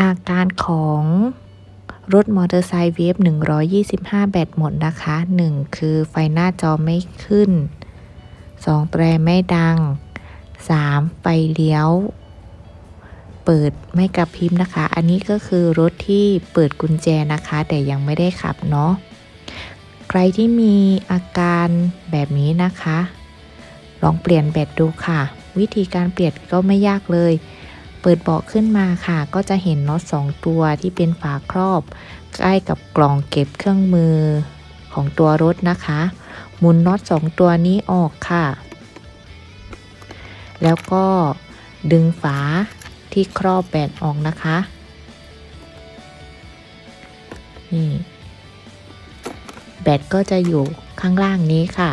อาการของรถมอเตอร์ไซค์เวฟ125 แบตหมดนะคะ 1 คือไฟหน้าจอไม่ขึ้น 2 แตรไม่ดัง 3 ไฟเลี้ยว เปิดไม่กระพริบนะคะ อันนี้ก็คือรถที่เปิดกุญแจนะคะ แต่ยังไม่ได้ขับเนาะ ใครที่มีอาการแบบนี้นะคะ ลองเปลี่ยนแบตดูค่ะ วิธีการเปลี่ยนก็ไม่ยากเลย เปิดเบาะขึ้นมาค่ะ ก็จะเห็นน็อตสองตัวที่เป็นฝาครอบ ใกล้กับกล่องเก็บเครื่องมือของตัวรถนะคะ หมุนน็อตสองตัวนี้ออกค่ะ แล้วก็ดึงฝาที่ครอบแบตออกนะคะนี่แบตก็จะอยู่ข้างล่างนี้ค่ะ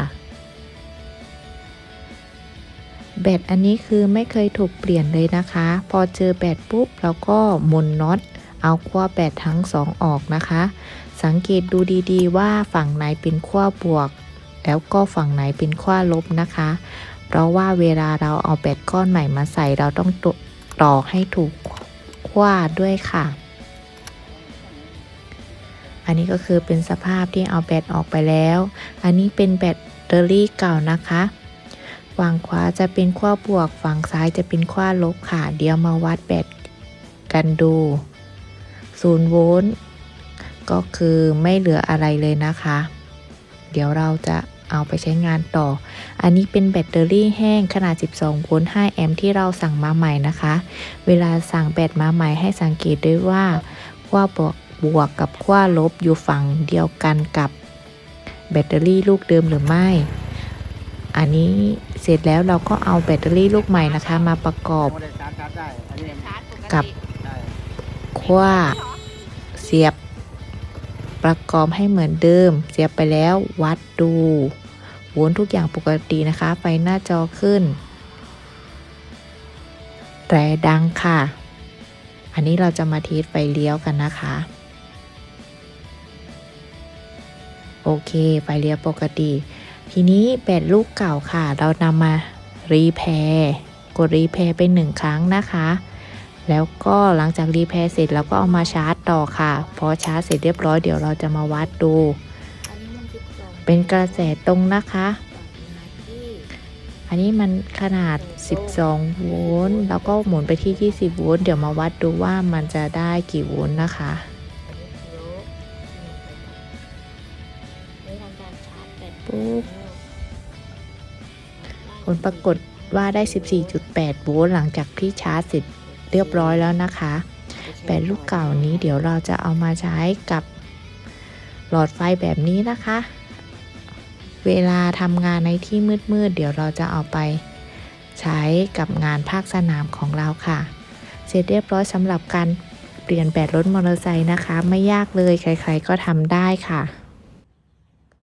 แบตอันนี้คือไม่เคยถูกเปลี่ยนเลยนะคะ พอเจอแบตปุ๊บเราก็หมุนน็อตเอาขั้วแบตทั้งสองออกนะคะ สังเกตดูดีๆ ว่าฝั่งไหนเป็นขั้วบวก แล้วก็ฝั่งไหนเป็นขั้วลบนะคะ เพราะว่าเวลาเราเอาแบตก้อนใหม่มาใส่เราต้องต่อให้ถูกขั้วด้วยค่ะ อันนี้ก็คือเป็นสภาพที่เอาแบตออกไปแล้ว อันนี้เป็นแบตเตอรี่เก่านะคะ ฝั่งขวาจะเป็นขั้วบวก ฝั่งซ้ายจะเป็นขั้วลบค่ะ เดี๋ยวมาวัดแบตกันดู0โวลต์ก็คือไม่เหลืออะไรเลยนะคะ เดี๋ยวเราจะเอาไปใช้งานต่อ อันนี้เป็นแบตเตอรี่แห้งขนาด 12 โวลต์ 5 แอมป์ที่เราสั่งมาใหม่นะคะ เวลาสั่งแบตมาใหม่ให้สังเกตด้วยว่าขั้วบวกบวกกับขั้วลบอยู่ฝั่งเดียวกันกับแบตเตอรี่ลูกเดิมหรือไม่ อันนี้เสร็จแล้วเราก็เอาแบตเตอรี่ลูกใหม่นะคะ มาประกอบกับได้ขั้วเสียบประกอบให้เหมือนเดิม เสียบไปแล้ววัดดูโวลต์ทุกอย่างปกตินะคะ ไฟหน้าจอขึ้นแต่ดังค่ะ อันนี้เราจะมาเทสไฟเลี้ยวกันนะคะ โอเค ไฟเลี้ยวปกติ ทีนี้แบตลูกเก่าค่ะ เรานำมารีแพร์กดรีแพร์ไปหนึ่งครั้งนะคะ แล้วก็หลังจากรีแพร์เสร็จเราก็เอามาชาร์จต่อค่ะ พอชาร์จเสร็จเรียบร้อยเดี๋ยวเราจะมาวัดดู เป็นกระแสตรงนะคะ อันนี้มันขนาด 12 โวลต์ แล้วก็หมุนไปที่ 20 โวลต์ เดี๋ยวมาวัดดูว่ามันจะได้กี่โวลต์นะคะ ปุ๊บผลปรากฏว่าได้ 14.8 โวลต์หลังจากที่ชาร์จเสร็จเรียบร้อยแล้วนะคะ แบตลูกเก่านี้เดี๋ยวเราจะเอามาใช้กับหลอดไฟแบบนี้นะคะ เวลาทำงานในที่มืดๆเดี๋ยวเราจะเอาไปใช้กับงานภาคสนามของเราค่ะ เสร็จเรียบร้อยสำหรับการเปลี่ยนแบตรถมอเตอร์ไซค์นะคะ ไม่ยากเลยใครๆก็ทำได้ค่ะ